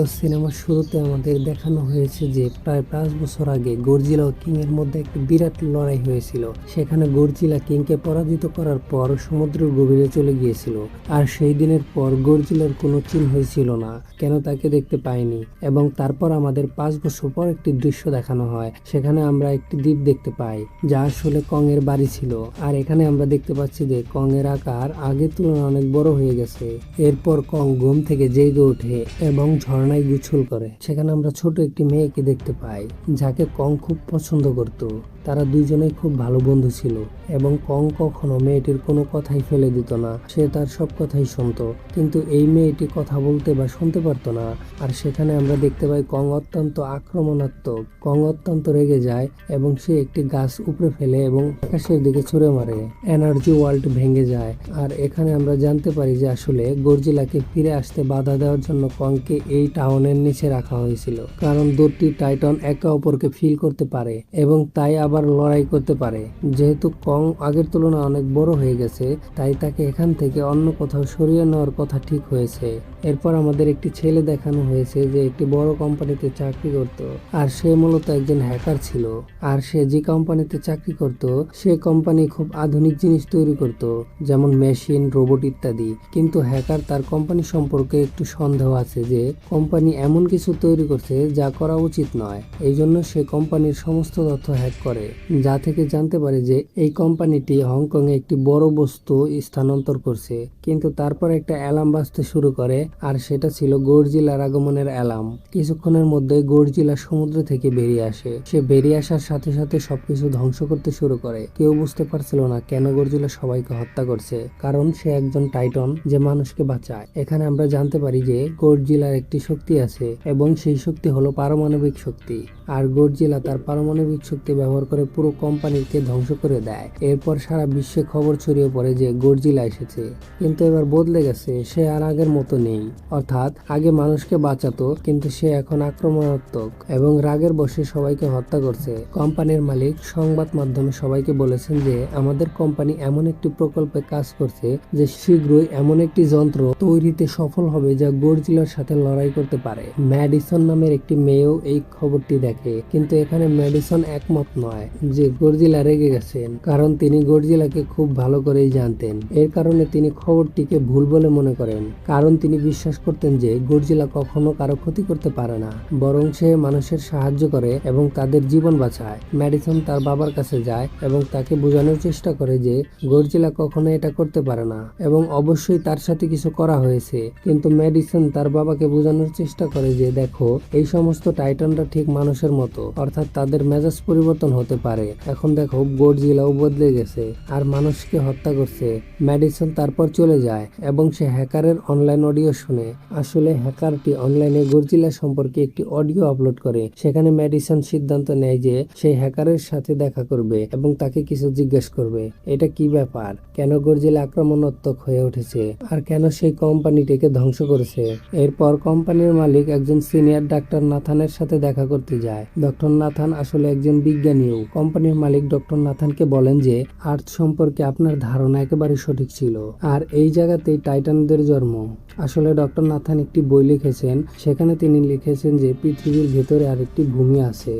তো সিনেমার শুরুতে আমাদের দেখানো হয়েছে যে প্রায় পাঁচ বছর আগে গর্জিলা ও কিং এর মধ্যে একটি বিরাট লড়াই হয়েছিল। সেখানে গর্জিলা কিংকে পরাজিত করার পর সমুদ্রের গভীরে চলে গিয়েছিল। আর সেই দিনের পর গর্জিলার কোনো চিহ্নই ছিল না, কেন তাকে দেখতে পাইনি। এবং তারপর আমাদের পাঁচ বছর পর একটি দৃশ্য দেখানো হয়। সেখানে আমরা একটি দ্বীপ দেখতে পাই, যা আসলে কং এর বাড়ি ছিল। আর এখানে আমরা দেখতে পাচ্ছি যে কং এর আকার আগের তুলনায় অনেক বড় হয়ে গেছে। এরপর কং ঘুম থেকে জেগে ওঠে এবং ঝর্ণায় গুছল করে। সেখানে আমরা ছোট একটি মেয়েকে দেখতে পাই, যাকে কং খুব পছন্দ করত। তারা দুইজনেই খুব ভালো বন্ধু ছিল এবং কং কখনো মেয়েটির কোনো কথাই ফেলে দিত না। সে তার সব কথাই শুনতো, কিন্তু এই মেয়েটি কথা বলতে বা শুনতে পারতো না। আর সেখানে আমরা দেখতে পাই কং অত্যন্ত আক্রমণাত্মক। কং অত্যন্ত রেগে যায় এবং সে একটি গাছ উপড়ে ফেলে এবং আকাশের দিকে ছুঁড়ে মারে। এনার্জি ওয়ার্ল্ড ভেঙে যায়। আর এখানে আমরা জানতে পারি যে আসলে গর্জিলাকে ফিরে আসতে বাধা দেওয়ার জন্য কংকে এই টাউনের নিচে রাখা হয়েছিল, কারণ দুটি টাইটন একে অপরকে ফিল করতে পারে এবং তাই আবার লড়াই করতে পারে। যেহেতু কং আগের তুলনায় অনেক বড় হয়ে গেছে, তাই তাকে এখান থেকে অন্য কোথাও সরিয়ে নেওয়ার কথা ঠিক হয়েছে। এরপর আমাদের একটি ছেলে দেখানো হয়েছে যে একটি বড় কোম্পানিতে চাকরি করত, আর সে মূলত একজন হ্যাকার ছিল। আর সে যে কোম্পানিতে চাকরি করত, সে কোম্পানি খুব আধুনিক জিনিস তৈরি করত, যেমন মেশিন, রোবট ইত্যাদি। কিন্তু হ্যাকার তার কোম্পানি সম্পর্কে একটু সন্দেহ আছে যে কোম্পানি এমন কিছু তৈরি করছে যা করা উচিত নয়। এই জন্য সে কোম্পানির সমস্ত তথ্য হ্যাক করে। যা থেকে জানতে পারে যে এই কোম্পানিটি হংকং এ একটি বড় বস্তু স্থানান্তর করছে। কিন্তু তারপর একটা অ্যালার্ম বাজতে শুরু করে, আর সেটা ছিল গর্জিলার আগমনের অ্যালার্ম। কিছুক্ষণের মধ্যে গর্জিলা সমুদ্র থেকে বেরিয়ে আসে। সে বেরিয়ে আসার সাথে সাথে সবকিছু ধ্বংস করতে শুরু করে। কেউ বুঝতে পারছিল না কেন গর্জিলা সবাইকে হত্যা করছে, কারণ সে একজন টাইটন যে মানুষকে বাঁচায়। এখানে আমরা জানতে পারি যে গর্জিলার একটি শক্তি আছে এবং সেই শক্তি হলো পারমাণবিক শক্তি। আর গর্জিলা তার পারমাণবিক শক্তি ব্যবহার করে পুরো কোম্পানিকে ধ্বংস করে দেয়। এরপর সারা বিশ্বে খবর ছড়িয়ে পড়ে যে গর্জিলা এসেছে। কিন্তু এবার বদলে গেছে, সে আর আগের মতো নেই। অর্থাৎ, আগে মানুষকে বাঁচাতো, কিন্তু সে এখন আক্রমণাত্মক এবং রাগের বসে সবাইকে হত্যা করছে। কোম্পানির মালিক সংবাদ মাধ্যমে সবাইকে বলেছেন যে, আমাদের কোম্পানি এমন একটি প্রকল্পে কাজ করছে যে শীঘ্রই এমন একটি যন্ত্র তৈরিতে সফল হবে যা গর্জিলার সাথে লড়াই করতে পারে। ম্যাডিসন নামের একটি মেয়েও এই খবরটি দেখে। কিন্তু এখানে ম্যাডিসন একমত নয় যে গর্জিলা রেগে গেছেন, কারণ তিনি গর্জিলাকে খুব ভালো করেই জানতেন। এর কারণে তিনি খবরটিকে ভুল বলে মনে করেন। কারণ তিনি বিশ্বাস করতেন যে গর্জিলা কখনো কারও ক্ষতি করতে পারে না, বরং সে মানুষের সাহায্য করে এবং তাদের জীবন বাঁচায়। ম্যাডিসন তার বাবার কাছে যায় এবং তাকে বোঝানোর চেষ্টা করে যে গর্জিলা কখনো এটা করতে পারে না, এবং অবশ্যই তার সাথে কিছু করা হয়েছে। কিন্তু ম্যাডিসন তার বাবাকে বোঝানোর চেষ্টা করে যে, দেখো, এই সমস্ত টাইটানরা ঠিক মানুষের মতো, অর্থাৎ তাদের মেজাজ পরিবর্তন হতে পারে। এখন দেখো, গর্জিলাও বদলে গেছে, আর মানুষকে হত্যা করছে। ম্যাডিসন তারপর চলে যায়, এবং সে হ্যাকারের অনলাইন অডিও শুনে। আসলে হ্যাকারটি অনলাইনে গর্জিলা সম্পর্কে একটি অডিও আপলোড করে। সেখানে ম্যাডিসন সিদ্ধান্ত নেয় যে সেই হ্যাকারের সাথে দেখা করবে, এবং তাকে কিছু জিজ্ঞেস করবে। এটা কি ব্যাপার? কেন গর্জিলা আক্রমণাত্মক হয়ে উঠেছে? আর কেন সেই কোম্পানিটিকে ধ্বংস করেছে? এরপর কোম্পানির মালিক একজন সিনিয়র ডাক্তার নাথানের সাথে দেখা করতে যায়। ডক্টর নাথান আসলে একজন বিজ্ঞানীও। কোম্পানির মালিক ডক্টর নাথানকে বলেন যে, আর্থ সম্পর্কে আপনার ধারণা একেবারে সঠিক ছিল। আর এই জায়গাতেই টাইটানদের জন্ম। আসলে ডক্টর নাথান একটি বই লিখেছেন। সেখানে তিনি লিখেছেন যে পৃথিবীর ভেতরে আরেকটি ভূমি আছে,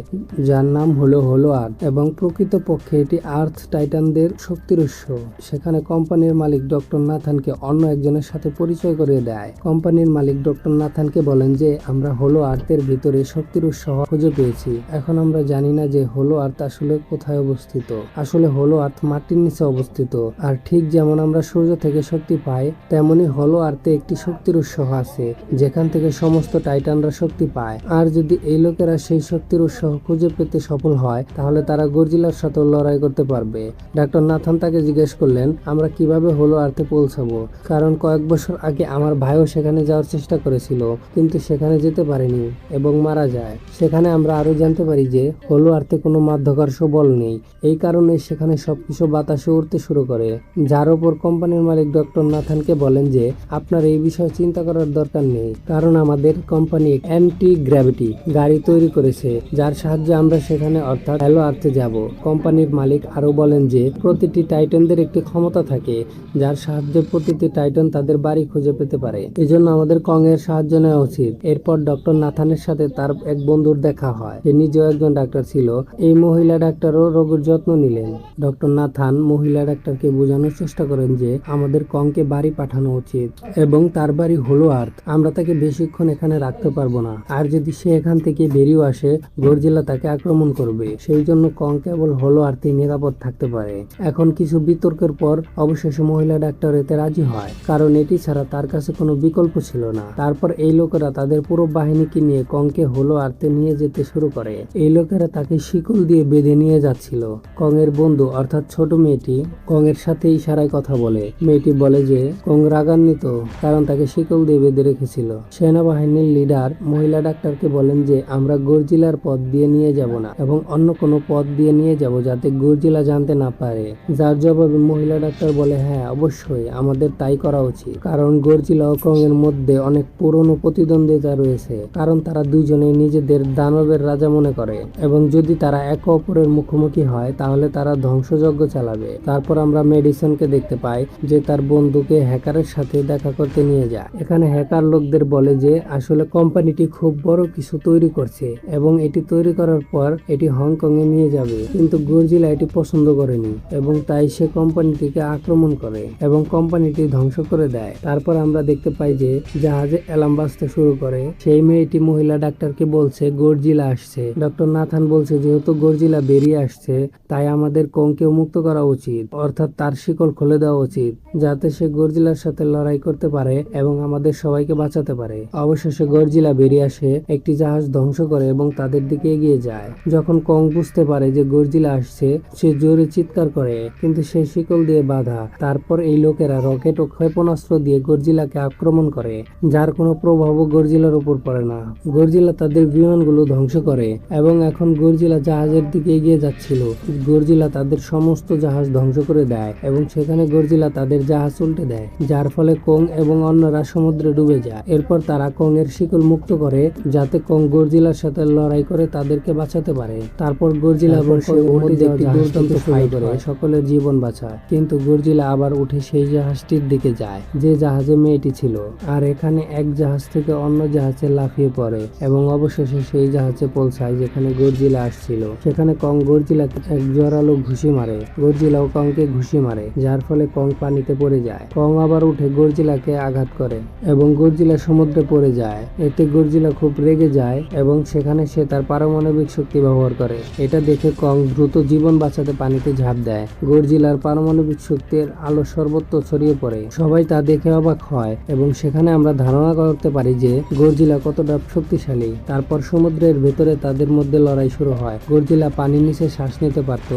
যার নাম হলো হলো আর্থ এবং প্রকৃতপক্ষে এটি আর্থ টাইটানদের শক্তির উৎস। সেখানে কোম্পানির মালিক ডক্টর নাথানকে অন্য একজনের সাথে পরিচয় করিয়ে দেয়। কোম্পানির মালিক ডক্টর নাথানকে বলেন যে, আমরা হলো আর্থের ভিতরে শক্তির উৎস খুঁজে পেয়েছি। এখন আমরা জানি না যে হলো আর্থ আসলে কোথায় অবস্থিত। আসলে হলো আর্থ মাটির নিচে অবস্থিত। আর ঠিক যেমন আমরা সূর্য থেকে শক্তি পাই, তেমনি হলো আর্থে একটি শক্তির উৎস আছে, যেখান থেকে সমস্ত টাইটানরা শক্তি পায়। আর যদি এই লোকেরা সেই শক্তির উৎস খুঁজে পেতে সফল হয়, তাহলে তারা গর্জিলার সাথে লড়াই করতে পারবে। ডাক্তার নাথান তাকে জিজ্ঞেস করলেন, আমরা কীভাবে হলো আর্থে পৌঁছাবো? কারণ কয়েক বছর আগে আমার ভাইও সেখানে যাওয়ার চেষ্টা করেছিল, কিন্তু সেখানে যেতে পারেনি এবং মারা যায়। সেখানে আমরা আরও জানতে পারি যে, হলো আর্থে কোনো মাধ্যাকর্ষ বল নেই। এই কারণে সেখানে সবকিছু বাতাসে উঠতে শুরু করে। যার ওপর কোম্পানির মালিক ডক্টর নাথানকে বলেন যে, আপনার এই বিষয়ে চিন্তা করার দরকার নেই, কারণ আমাদের কোম্পানি অ্যান্টি গ্র্যাভিটি গাড়ি তৈরি করেছে, যার সাহায্যে আমরা সেখানে অর্থাৎ হ্যালো আর্থে যাব। কোম্পানির মালিক আরও বলেন যে, প্রতিটি টাইটানদের একটি ক্ষমতা থাকে, যার সাহায্যে প্রতিটি টাইটান তাদের বাড়ি খুঁজে পেতে পারে। এজন্য আমাদের কং এর সাহায্য নেওয়া উচিত। এরপর ডক্টর নাথানের সাথে তার এক বন্ধুর দেখা হয়। সে নিজেও একজন ডাক্তার ছিল। এই মহিলা ডাক্তারও রোগীর যত্ন নিলেন। ডক্টর নাথান মহিলা ডাক্তারকে বোঝানোর চেষ্টা করেন যে, আমাদের কংকে বাড়ি পাঠানো উচিত এবং তার বাড়ি হলো আর্থ আমরা তাকে বেশিক্ষণ এখানে রাখতে পারব না। আর যদি সে এখান থেকে বেরিয়ে আসে, গর্জিলা তাকে আক্রমণ করবে। সেই জন্য কং কেবল হলো আর্থেই নিরাপদ থাকতে পারে। এখন কিছু বিতর্কের পর অবশেষে মহিলা ডাক্তার এতে রাজি হয়। কারণ এটি ছাড়া তার কাছে কোনো বিকল্প ছিল না। তারপর এই লোকেরা তাদের পুরো বাহিনীকে নিয়ে কংকে হলো আর্তে নিয়ে যেতে শুরু করে। এই লোকেরা তাকে শিকল দিয়ে বেঁধে নিয়ে যাচ্ছিল। কং এর বন্ধু অর্থাৎ ছোট মেয়েটি কং এর সাথে ইশারায় কথা বলে। মেয়েটি বলে যে, কং রাগান্বিত, কারণ তাকে শিকল দিয়ে বেঁধে রেখেছিল। সেনাবাহিনীর লিডার মহিলা ডাক্তারকে বলেন যে, আমরা গর্জিলার পথ দিয়ে নিয়ে যাব না এবং অন্য কোনো পথ দিয়ে নিয়ে যাব যাতে গর্জিলা জানতে না পারে। যার জবাবে মহিলা ডাক্তার বলে হ্যাঁ অবশ্যই, আমাদের তাই করা উচিত। কারণ গর্জিলা ও কং এর মধ্যে অনেক পুরনো প্রতিদ্বন্দ্বিতা রয়েছে। কারণ তারা দুজনে নিজেদের দানবের রাজা মনে করে। এবং যদি তারা একে অপরের মুখোমুখি হয়, তাহলে তারা ধ্বংসযজ্ঞ চালাবে। তারপর আমরা মেডিসনকে দেখতে পাই যে, তার বন্ধুকে হ্যাকারের সাথে দেখা করতে নিয়ে যায়। এখানে হ্যাকার লোকদের বলে যে, আসলে কোম্পানিটি খুব বড় কিছু তৈরি করছে এবং এটি তৈরি করার পর এটি হংকং এ নিয়ে যাবে। কিন্তু গর্জিলা এটি পছন্দ করেনি এবং তাই সে কোম্পানিটিকে আক্রমণ করে এবং কোম্পানিটি ধ্বংস করে দেয়। তারপর আমরা দেখতে পাই যে, জাহাজে অ্যালার্ম বাজতে শুরু করে। সেই মেয়েটি মহিলা ডাক্তারকে বলছে, গর্জিলা আসছে। ডক্টর নাথান বলছে, যেহেতু গর্জিলা বেরিয়ে আসছে, তাই আমাদের কংকেও মুক্ত করা উচিত। অর্থাৎ তার শিকল খুলে দেওয়া উচিত, যাতে সে গর্জিলার সাথে লড়াই করতে পারে এবং আমাদের সবাইকে বাঁচাতে পারে। অবশেষে গর্জিলা বেরিয়ে আসে, একটি জাহাজ ধ্বংস করে এবং তাদের দিকে এগিয়ে যায়। যখন কং বুঝতে পারে যে গর্জিলা আসছে, সে জোরে চিৎকার করে, কিন্তু সে শিকল দিয়ে বাধা। তারপর এই লোকেরা রকেট ও ক্ষেপণাস্ত্র দিয়ে গর্জিলাকে আক্রমণ করে, যার কোনো প্রভাবও গর্জিলার উপর পড়ে না। গর্জিলা তাদের বিমানগুলো ধ্বংস করে এবং এখন গর্জিলা জাহাজের দিকে এগিয়ে যাচ্ছিল। গর্জিলা তাদের সমস্ত জাহাজ ধ্বংস করে দেয় এবং সেখানে গর্জিলা তাদের জাহাজ উল্টে দেয়, যার ফলে কোং এবং অন্যরা সমুদ্রে ডুবে যায়। এরপর তারা কং এর শিকল মুক্ত করে যাতে কং গর্জিলার সাথে লড়াই করে তাদেরকে বাঁচাতে পারে। তারপর গর্জিলা এবং সে মধ্যে একটি দুর্দান্ত করে সকলের জীবন বাঁচায়। কিন্তু গর্জিলা আবার উঠে সেই জাহাজটির দিকে যায় যে জাহাজে মেয়েটি ছিল। আর এখানে এক জাহাজ থেকে অন্য জাহাজে লাফিয়ে পড়ে এবং অবশেষে সেই জাহাজে পৌঁছায় যেখানে গর্জিলা আসছিল। সেখানে কং গর্জিলাকে এক জোরালো ঘুষি মারে। গর্জিলাও কংকে ঘুষি মারে যার ফলে কং পানিতে পড়ে যায়। কং আবার উঠে গর্জিলাকে আঘাত করে এবং গর্জিলা সমুদ্রে পড়ে যায়। এতে গর্জিলা খুব রেগে যায় এবং সেখানে সে তার পারমাণবিক শক্তি ব্যবহার করে। এটা দেখে কং দ্রুত জীবন বাঁচাতে পানিতে ঝাঁপ দেয়। গর্জিলার পারমাণবিক শক্তির আলো সর্বত্র ছড়িয়ে পড়ে। সবাই তা দেখে অবাক হয় এবং সেখানে আমরা ধারণা করতে পারি যে গর্জিলা কতটা শক্তিশালী। তারপর সমুদ্রের ভেতরে তাদের মধ্যে লড়াই শুরু হয়। গর্জিলা পানির নিচে শ্বাস নিতে পারত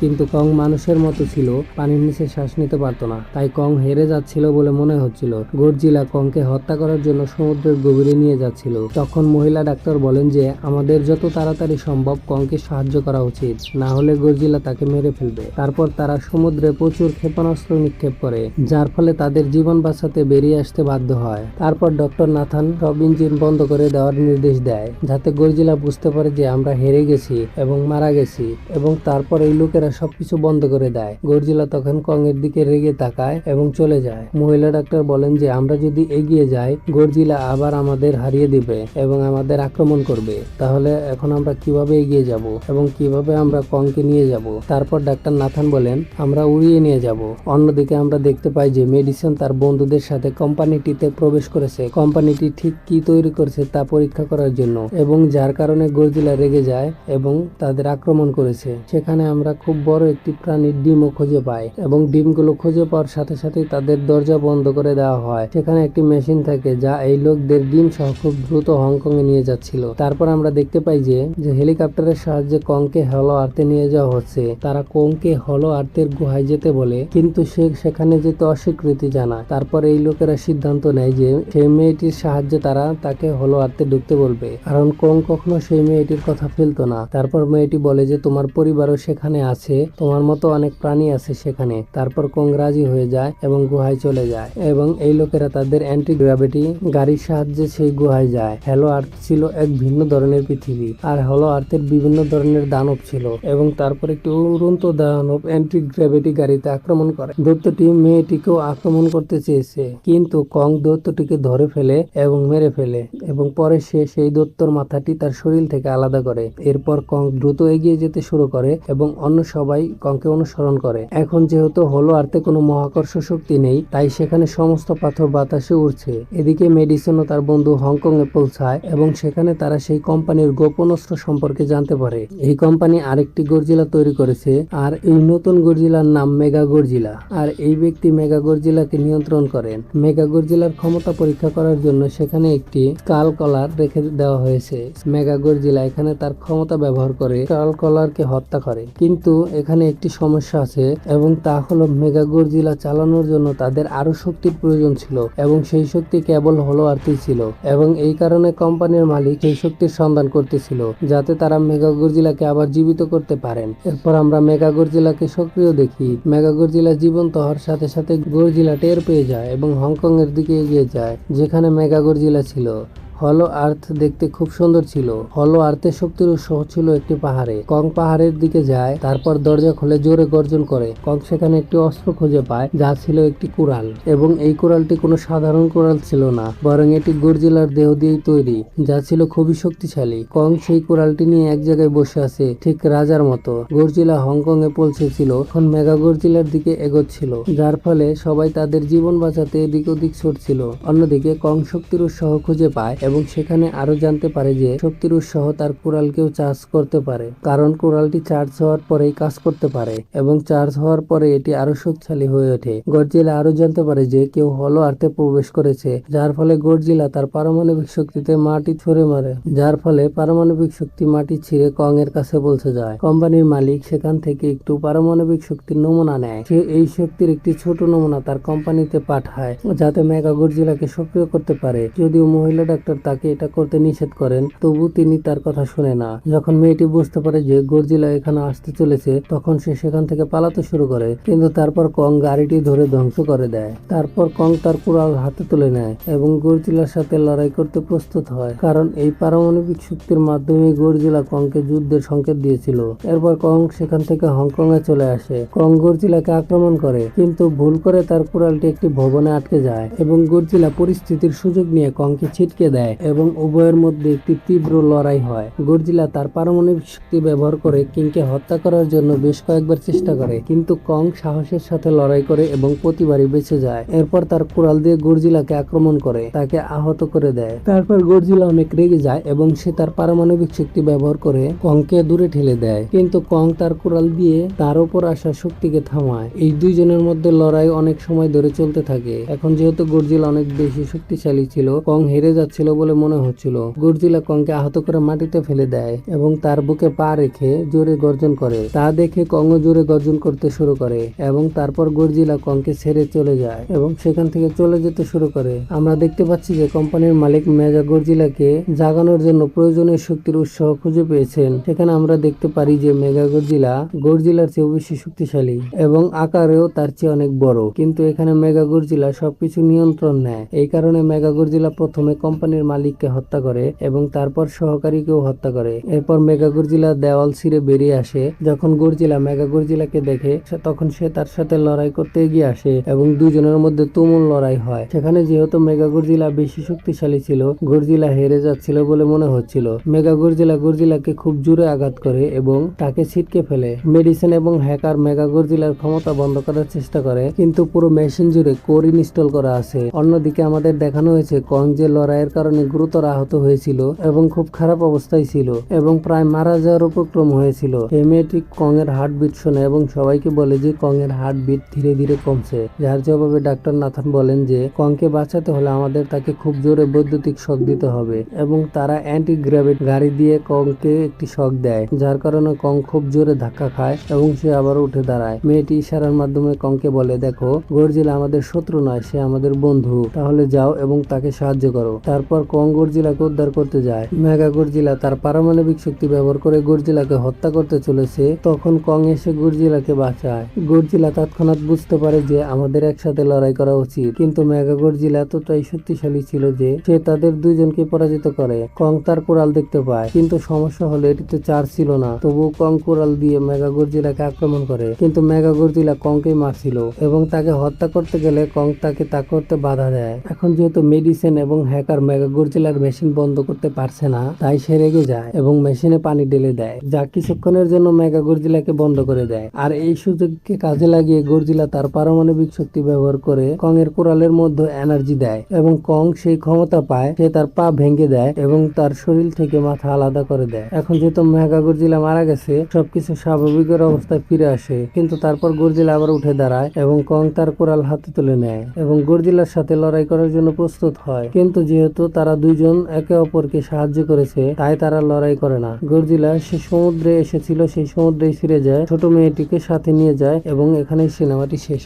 কিন্তু কং মানুষের মতো ছিল, পানির নিচে শ্বাস নিতে পারতো না। তাই কং হেরে যাচ্ছিল বলে মনে হচ্ছিল। গর্জিলা কংকে হত্যা করার জন্য সমুদ্রের গভীরে নিয়ে যাচ্ছিল। তখন মহিলা ডাক্তার বলেন যে, আমাদের যত তাড়াতাড়ি সম্ভব কংকে সাহায্য করা উচিত। না হলে গর্জিলা তাকে মেরে ফেলবে। তারপর তারা সমুদ্রে প্রচুর ক্ষেপণাস্ত্র নিক্ষেপ করে, যার ফলে তাদের জীবন বাঁচাতে বেরিয়ে আসতে বাধ্য হয়। তারপর ডক্টর নাথান সব ইঞ্জিন বন্ধ করে দেওয়ার নির্দেশ দেয়, যাতে গর্জিলা বুঝতে পারে যে আমরা হেরে গেছি এবং মারা গেছি এবং তারপর এই লোকেরা সবকিছু বন্ধ করে দেয়। গর্জিলা তখন কং এর দিকে রেগে তাকায় এবং চলে যায়। মহিলা ডাক্তার বলেন যে, আমরা যদি এগিয়ে যাই, গর্জিলা আবার আমাদের হারিয়ে দিবে এবং আমাদের আক্রমণ করবে। তাহলে এখন আমরা কীভাবে এগিয়ে যাব এবং কীভাবে আমরা কংকে নিয়ে যাব? তারপর ডাক্তার নাথান বলেন, আমরা উড়িয়ে নিয়ে যাব। অন্যদিকে আমরা দেখতে পাই যে, মেডিসিন তার বন্ধুদের সাথে কোম্পানিটিতে প্রবেশ করেছে। কোম্পানিটি ঠিক কি তৈরি করেছে তা পরীক্ষা করার জন্য এবং যার কারণে গর্জিলা রেগে যায় এবং তাদের আক্রমণ করেছে। সেখানে আমরা খুব বড় একটি প্রাণীর ডিমও খুঁজে পায় এবং ডিমগুলো খুঁজে পাওয়ার সাথে সাথে তাদের দরজা বন্ধ করে দেওয়া হয়। সেখানে একটি মেশিন থাকে যা এই লোকদের ডিম সহ খুব দ্রুত হংকং এ নিয়ে যাচ্ছিল। তারপর আমরা দেখতে পাই যে হেলিকপ্টারের সাহায্যে কংকে হলো আর্তে নিয়ে যাওয়া হচ্ছে। তারা কংকে হলো আর্তের গুহায় যেতে বলে, কিন্তু সে সেখানে যেতে অস্বীকৃতি জানায়। তারপর এই লোকেরা সিদ্ধান্ত নেয় যে, সেই মেয়েটির সাহায্যে তারা তাকে হলো আর্তে ঢুকতে বলবে। কারণ কং কখনো সেই মেয়েটির কথা ফেলতো না। তারপর মেয়েটি বলে যে, তোমার পরিবারও সেখানে আছে। আছে, তোমার মতো অনেক প্রাণী আছে সেখানে। তারপর কং রাজি হয়ে যায় এবং গুহায় চলে যায় এবং এই লোকেরা তাদের অ্যান্টি গ্র্যাভিটি গাড়ির সাহায্যে সেই গুহায় যায়। হ্যালো আর্থ ছিল এক ভিন্ন ধরনের পৃথিবী আর হ্যালো আর্থের বিভিন্ন ধরনের দানব ছিল এবং তারপর একটি উড়ন্ত দানব অ্যান্টি গ্র্যাভিটি গাড়িতে আক্রমণ করে। দৈত্যটি মেয়েটিকেও আক্রমণ করতে চেয়েছে, কিন্তু কং দৈত্যটিকে ধরে ফেলে এবং মেরে ফেলে এবং পরে সে সেই দৈত্যর মাথাটি তার শরীর থেকে আলাদা করে। এরপর কং দ্রুত এগিয়ে যেতে শুরু করে এবং অন্য সবাই কংকে অনুসরণ করে। এখন যেহেতু হলো আর্থে কোনো মহাকর্ষ শক্তি নেই, তাই সেখানে সমস্ত পাথর বাতাসে উড়ছে। এদিকে মেডিসন ও তার বন্ধু হংকং এ পৌঁছায় এবং সেখানে তারা সেই কোম্পানির গোপন অস্ত্র সম্পর্কে জানতে পারে। এই কোম্পানি আরেকটি গর্জিলা তৈরি করেছে, আর এই নতুন গর্জিলার নাম মেগা গর্জিলা। আর এই ব্যক্তি মেগা গর্জিলাকে নিয়ন্ত্রণ করেন। মেগা গর্জিলার ক্ষমতা পরীক্ষা করার জন্য সেখানে একটি কাল কলার রেখে দেওয়া হয়েছে। মেগা গর্জিলা এখানে তার ক্ষমতা ব্যবহার করে কাল কলারকে হত্যা করে। কিন্তু এখানে একটি সমস্যা আছে এবং তা হলো মেগা গর্জিলা চালানোর জন্য তাদের আরও শক্তির প্রয়োজন ছিল এবং সেই শক্তি কেবল হলো আরতেই ছিল এবং এই কারণে কোম্পানির মালিক সেই শক্তির সন্ধান করতেছিল যাতে তারা মেগা গর্জিলাকে আবার জীবিত করতে পারেন। এরপর আমরা মেগা গর্জিলাকে সক্রিয় দেখি। মেগা গর্জিলা জীবন্ত হওয়ার সাথে সাথে গর্জিলা টের পেয়ে যায় এবং হংকং এর দিকে এগিয়ে যায়, যেখানে মেগা গর্জিলা ছিল। হলো আর্থ দেখতে খুব সুন্দর ছিল। হলো আর্থের শক্তির উৎস ছিল একটি পাহাড়ে। কং পাহাড়ের দিকে যায়, তারপর দরজা খুলে জোরে গর্জন করে। কং সেখানে একটি অস্ত্র খুঁজে পায়, যা ছিল একটি কুড়াল। এবং এই কুড়ালটি কোনো সাধারণ কুড়াল ছিল না, বরং এটি গর্জিলার দেহ দিয়েই তৈরি, যা ছিল খুবই শক্তিশালী। কং সেই কুড়ালটি নিয়ে এক জায়গায় বসে আছে, ঠিক রাজার মতো। গর্জিলা হংকং এ পৌঁছেছিল, এখন মেগা গর্জিলার দিকে এগোচ্ছিল, যার ফলে সবাই তাদের জীবন বাঁচাতে এদিক ওদিক ছুটছিল। অন্যদিকে কং শক্তির উৎসাহ খুঁজে পায় এবং সেখানে আরও জানতে পারে যে শক্তির উৎসাহ তার কুড়ালকেও চার্জ করতে পারে। কারণ কুড়ালটি চার্জ হওয়ার পরেই কাজ করতে পারে এবং চার্জ হওয়ার পরে এটি আরও শক্তিশালী হয়ে ওঠে। গর্জিলা আরও জানতে পারে যে কেউ হলো আর্থে প্রবেশ করেছে, যার ফলে গর্জিলা তার পারমাণবিক শক্তিতে মাটি ছুড়ে মারে, যার ফলে পারমাণবিক শক্তি মাটি ছিঁড়ে কং এর কাছে পৌঁছে যায়। কোম্পানির মালিক সেখান থেকে একটু পারমাণবিক শক্তির নমুনা নেয়। সে এই শক্তির একটি ছোট নমুনা তার কোম্পানিতে পাঠায়, যাতে মেগা গর্জিলাকে সক্রিয় করতে পারে। যদিও মহিলা ডাক্তার তাকে এটা করতে নিষেধ করেন, তবু তিনি তার কথা শুনে না। যখন মেয়েটি বুঝতে পারে যে গর্জিলা এখানে আসতে চলেছে, তখন সে সেখান থেকে পালাতে শুরু করে, কিন্তু তারপর কং গাড়িটি ধরে ধ্বংস করে দেয়। তারপর কং তার কুড়াল হাতে তুলে নেয় এবং গর্জিলার সাথে লড়াই করতে প্রস্তুত হয়, কারণ এই পারমাণবিক শক্তির মাধ্যমে গর্জিলা কংকে যুদ্ধের সংকেত দিয়েছিল। এরপর কং সেখান থেকে হংকং এ চলে আসে। কং গর্জিলাকে আক্রমণ করে, কিন্তু ভুল করে তার কুড়ালটি একটি ভবনে আটকে যায় এবং গর্জিলা পরিস্থিতির সুযোগ নিয়ে কংকে ছিটকে দেয়। এবং উভয়ের মধ্যে একটি তীব্র লড়াই হয়। গর্জিলা তার পারমাণবিক শক্তি ব্যবহার করে কিংকে হত্যা করার জন্য বেশ কয়েকবার চেষ্টা করে, কিন্তু কং সাহসের সাথে লড়াই করে এবং প্রতিবারই বেঁচে যায়। এরপর তার কুড়াল দিয়ে গর্জিলাকে আক্রমণ করে, তাকে আহত করে দেয়। তারপর গর্জিলা অনেক রেগে যায় এবং সে তার পারমাণবিক শক্তি ব্যবহার করে কংকে দূরে ঠেলে দেয়। কিন্তু কং তার কুড়াল দিয়ে তার উপর আসা শক্তিকে থামায়। এই দুইজনের মধ্যে লড়াই অনেক সময় ধরে চলতে থাকে। এখন যেহেতু গর্জিলা অনেক বেশি শক্তিশালী ছিল, কং হেরে যাচ্ছিল বলে মনে হচ্ছিল। গর্জিলা কংকে আহত করে মাটিতে ফেলে দেয় এবং তার বুকে পা রেখে জোরে গর্জন করে। তা দেখে কংও জোরে গর্জন করতে শুরু করে এবং তারপর গর্জিলা কংকে ছেড়ে চলে যায় এবং সেখান থেকে চলে যেতে শুরু করে। আমরা দেখতে পাচ্ছি যে কোম্পানির মালিক মেজা গর্জিলাকে জাগানোর জন্য প্রয়োজনীয় শক্তির উৎস খুঁজে পেয়েছেন। সেখানে আমরা দেখতে পারি যে মেগা গর্জিলা গর্জিলার চেয়েও বেশি শক্তিশালী এবং আকারেও তার চেয়ে অনেক বড়। কিন্তু এখানে মেগা গর্জিলা সবকিছু নিয়ন্ত্রণ নেয়। এই কারণে মেগা গর্জিলা প্রথমে কোম্পানির মালিককে হত্যা করে এবং তারপর সহকারীকেও হত্যা করে। এরপর মেগা গর্জিলা দেওয়াল ছিঁড়ে বেরিয়ে আসে। যখন গর্জিলা মেগা গর্জিলাকে দেখে তখন সে তার সাথে লড়াই করতে এগিয়ে আসে এবং দুজনের মধ্যে তুমুল লড়াই হয়। সেখানে যেহেতু মেগা গর্জিলা বেশি শক্তিশালী ছিল গর্জিলা হেরে যাচ্ছিল বলে মনে হচ্ছিল। মেগা গর্জিলা গর্জিলাকে খুব জোরে আঘাত করে এবং তাকে ছিটকে ফেলে। মেডিসিন এবং হ্যাকার মেগা গর্জিলার ক্ষমতা বন্ধ করার চেষ্টা করে, কিন্তু পুরো মেশিন জুড়ে কোর ইনস্টল করা আছে। অন্যদিকে আমাদের দেখানো হয়েছে কং যে লড়াইয়ের কারণে গুরুতর আহত হয়েছিল এবং খুব খারাপ অবস্থায় ছিল এবং প্রায় মারা যাওয়ার উপক্রম হয়েছিল। এই মেয়েটি কং এর হার্টবিট শোনে এবং সবাইকে বলে যে কং এর হার্টবিট ধীরে ধীরে কমছে। যার জবাবে ডাক্তার নাথান বলেন যে, কংকে বাঁচাতে হলে আমাদের তাকে খুব জোরে বৈদ্যুতিক শক দিতে হবে এবং তারা অ্যান্টি গ্র্যাভিট গাড়ি দিয়ে কংকে একটি শক দেয়, যার কারণে কং খুব জোরে ধাক্কা খায় এবং সে আবার উঠে দাঁড়ায়। মেয়েটি ইশারার মাধ্যমে কংকে বলে, দেখো, গর্জিলা আমাদের শত্রু নয়, সে আমাদের বন্ধু। তাহলে যাও এবং তাকে সাহায্য করো। তারপর পর কং গর্জিলাকে উদ্ধার করতে যায়। মেগা গর্জিলা তার পারমাণবিক শক্তি ব্যবহার করে গর্জিলাকে হত্যা করতে চলেছে। তখন কং এসে গর্জিলাকে বাঁচায়। গর্জিলা তৎক্ষণাৎ বুঝতে পারে যে আমাদের একসাথে লড়াই করা উচিত। কিন্তু মেগা গর্জিলা এতটাই শক্তিশালী ছিল যে সে তাদের দুইজনকে পরাজিত করে। কং তার কোরাল দেখতে পায়। কিন্তু সমস্যা হলো এটিতে চার ছিল না। তবু কং কোরাল দিয়ে মেগা গর্জিলাকে আক্রমণ করে। কিন্তু মেগা গর্জিলা কংকে মারছিল এবং তাকে হত্যা করতে গেলে কং তাকে তা করতে বাধা দেয়। এখন যেহেতু মেডিসিন এবং হ্যাকার মেগা গর্জিলার মেশিন বন্ধ করতে পারছে না, তাই সে রেগে যায় এবং মেশিনে পানি ঢেলে দেয়, যা কিছুক্ষণের জন্য মেগা গর্জিলাকে বন্ধ করে দেয়। আর এই সুযোগকে কাজে লাগিয়ে গর্জিলা তার পারমাণবিক শক্তি ব্যবহার করে কং এর কোরালের মধ্যে এনার্জি দেয় এবং কং সেই ক্ষমতা পায়, সে তার পা ভেঙে দেয় এবং তার শরীর থেকে মাথা আলাদা করে দেয়। এখন যেহেতু মেগা গর্জিলা মারা গেছে, সবকিছু স্বাভাবিকের অবস্থায় ফিরে আসে, কিন্তু তারপর গর্জিলা আবার উঠে দাঁড়ায় এবং কং তার কোরাল হাতে তুলে নেয় এবং গর্জিলার সাথে লড়াই করার জন্য প্রস্তুত হয়। কিন্তু যেহেতু তারা দুইজন একে অপরকে সাহায্য করেছে, তাই তারা লড়াই করে না গর্জিলা সে সমুদ্রে এসেছিল, সেই সমুদ্রে ফিরে যায় ছোট মেয়েটিকে সাথে নিয়ে যায় এবং এখানে সিনেমাটি শেষ।